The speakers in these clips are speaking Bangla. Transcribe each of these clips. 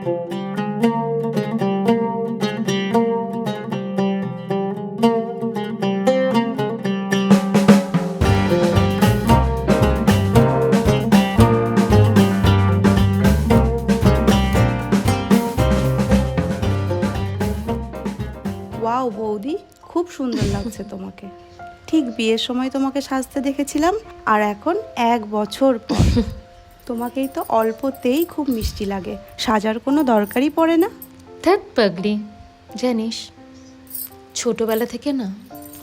ওয়াও, বৌদি, খুব সুন্দর লাগছে তোমাকে। ঠিক বিয়ের সময় তোমাকে সাজতে দেখেছিলাম, আর এখন এক বছর পর। তোমাকেই তো অল্পতেই খুব মিষ্টি লাগে। সাজার কোনো দরকারই পড়ে না। ধ্যাত পাগলি, জানিস, ছোটবেলা থেকে না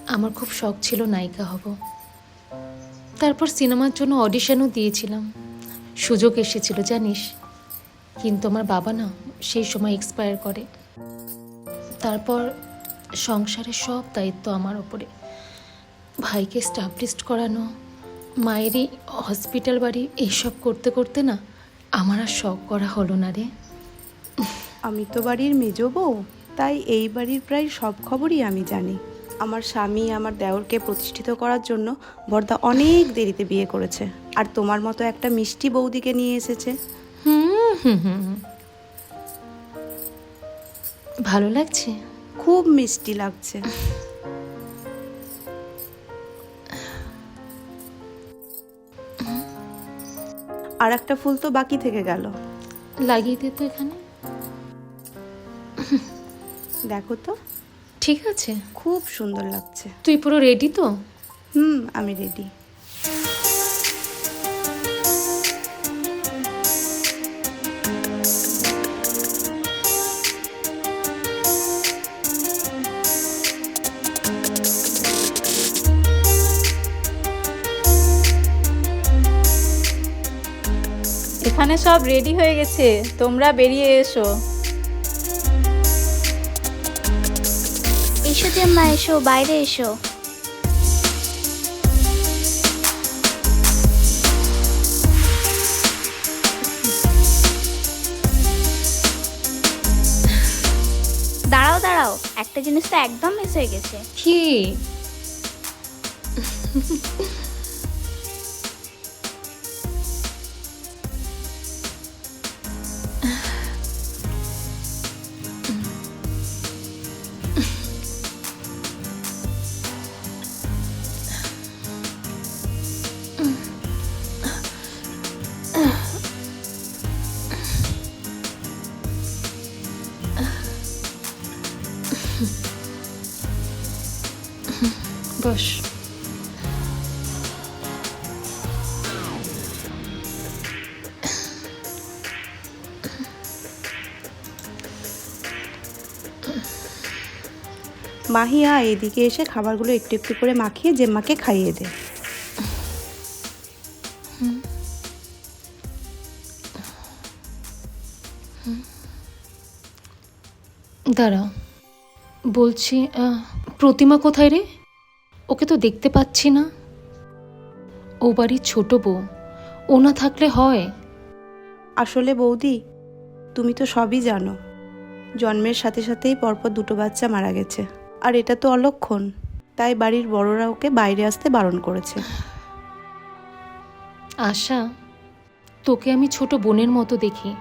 আমার খুব শখ ছিল নায়িকা হব। তারপর সিনেমার জন্য অডিশনও দিয়েছিলাম। সুযোগ এসেছিল, জানিস। কিন্তু আমার বাবা না সেই সময় এক্সপায়ার করে। তারপর সংসারের সব দায়িত্ব আমার ওপরে। ভাইকে স্টাবলিশড করানো মায়েরই হসপিটাল বাড়ি এইসব করতে করতে না আমার আর শখ করা হলো না রে। আমি তো বাড়ির মেজ বউ তাই এই বাড়ির প্রায় সব খবরই আমি জানি। আমার স্বামী আমার দেওরকে প্রতিষ্ঠিত করার জন্য বর্দা অনেক দেরিতে বিয়ে করেছে আর তোমার মতো একটা মিষ্টি বৌদিকে নিয়ে এসেছে। হুম হুম হুম হুম। ভালো লাগছে? খুব মিষ্টি লাগছে। আর একটা ফুল তো বাকি থেকে গেল। লাগিয়ে দে তো এখানে। দেখো তো। ঠিক আছে। খুব সুন্দর লাগছে। তুই পুরো রেডি তো? হুম আমি রেডি এখানে সব রেডি হয়ে গেছে তোমরা বেরিয়ে এসো। এসো জেম্মা এসো বাইরে এসো। দাঁড়াও দাঁড়াও একটা জিনিস তো একদম মিস হয়ে গেছে। কি? মাহিয়া এদিকে এসে খাবারগুলো একটু একটু করে মাখিয়ে জেম্মাকে খাইয়ে দে। দাঁড়াও। বলছি প্রতিমা কোথায় রে? ওকে তো দেখতে পাচ্ছি না। ও বাড়ির ছোট বউ। ও না থাকলে হয়। আসলে বৌদি তুমি তো সবই জানো। জন্মের সাথে সাথেই পরপর দুটো বাচ্চা মারা গেছে। আর এটা তো অলক্ষণ। তাই বাড়ির বড়রা ওকে বাইরে আসতে বারণ করেছে। আশা, তোকে আমি ছোট বোনের মতো দেখি।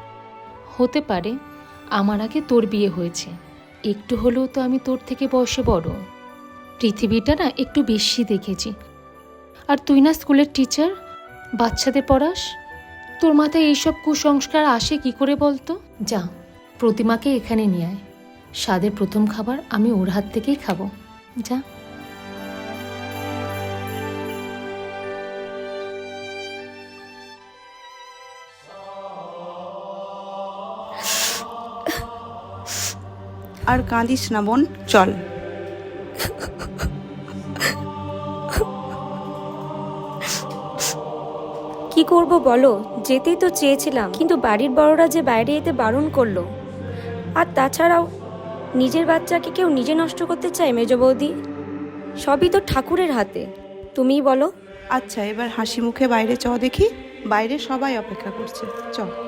হতে পারে আমার আগে তোর বিয়ে হয়েছে। একটু হলেও তো আমি তোর থেকে বয়সে বড়। পৃথিবীটা না একটু বেশি দেখেছি। আর তুই না স্কুলের টিচার, বাচ্চাদের পড়াস? তোর মাথায় এইসব কুসংস্কার আসে কি করে বলতো? যা, প্রতিমাকে এখানে নিয়ে আয়। স্বাদের প্রথম খাবার আমি ওর হাত থেকেই খাব। যা। আর কাঁদিস না বোন চল। কি করব বলো? যেতেই তো চেয়েছিলাম কিন্তু বাড়ির বড়রা যে বাইরে যেতে বারণ করল। আর তাছাড়াও নিজের বাচ্চাকে কেউ নিজে নষ্ট করতে চায়, মেজ বৌদি? সবই তো ঠাকুরের হাতে। তুমিই বলো। আচ্ছা এবার হাসি মুখে বাইরে চ দেখি। বাইরে সবাই অপেক্ষা করছে। চল।